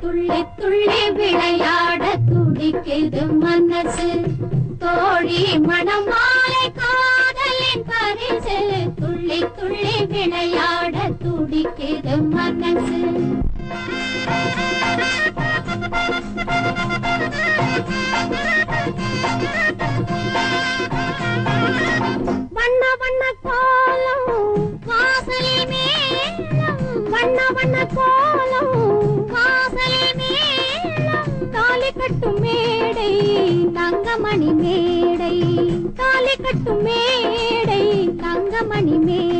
துள்ளி துள்ளி விளையாட துடிக்குது மனசு. தோழி மனமாலை காதலின் பரிசு. துள்ளி துள்ளி விளையாட துடிக்குது மனசு. வண்ண வண்ண கோலம் வாசலில் மேலம் வண்ண வண்ண கோலம் வாசலில் மேலம் தாலி கட்டும் மேடை தங்கமணி மேடை. தாலி கட்டும் மேடை தங்கமணி மேடை.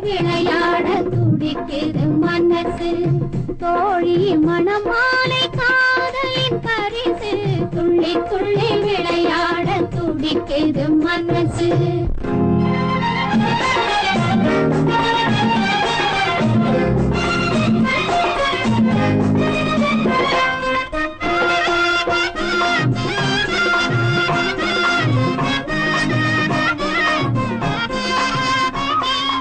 விளையாட துடிக்குது மனசு. தோழி மணமாலை காதலின் பரிசு. துள்ளி துள்ளி விளையாட துடிக்குது மனசு.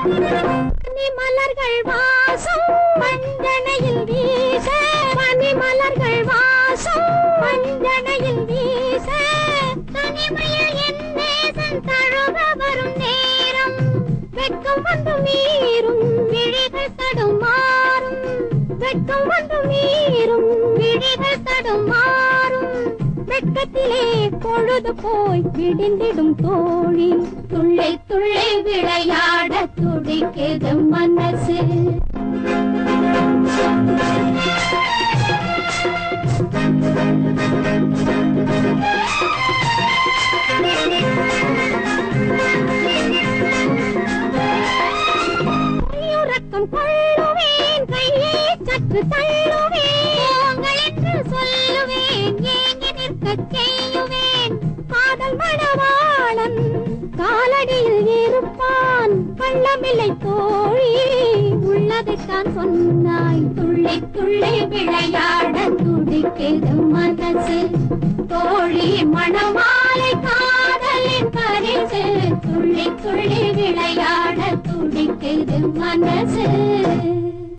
மலர்கள் வாசம் மஞ்சனையில் வீச. பனி மலர்கள் வாசம் மஞ்சனையில் வீச. தனிமையில் என் நேசன் தழுவ வரும் நேரம். வெட்கம் வந்து மீறும் விழிகள் தடுமாறும். வெட்கம் வந்து மீறும் வெட்கத்திலே பொழுது போய் விடிந்திடும் தோழி. துள்ளை துள்ளை விளையாட துடிக்குது மனசு. கையுறக்கம் கொள்ளுவேன் கையை சற்று தள்ளுவேன். உள்ளமில்லை கள்ளமில்லை தோழி உள்ளதைத்தான் சொன்னாய். துள்ளி துள்ளி விளையாட துடிக்கிறது மனசு. தோழி மணமாலை காதலின் பரிசு. துள்ளி துள்ளி விளையாட துடிக்கிறது மனசு.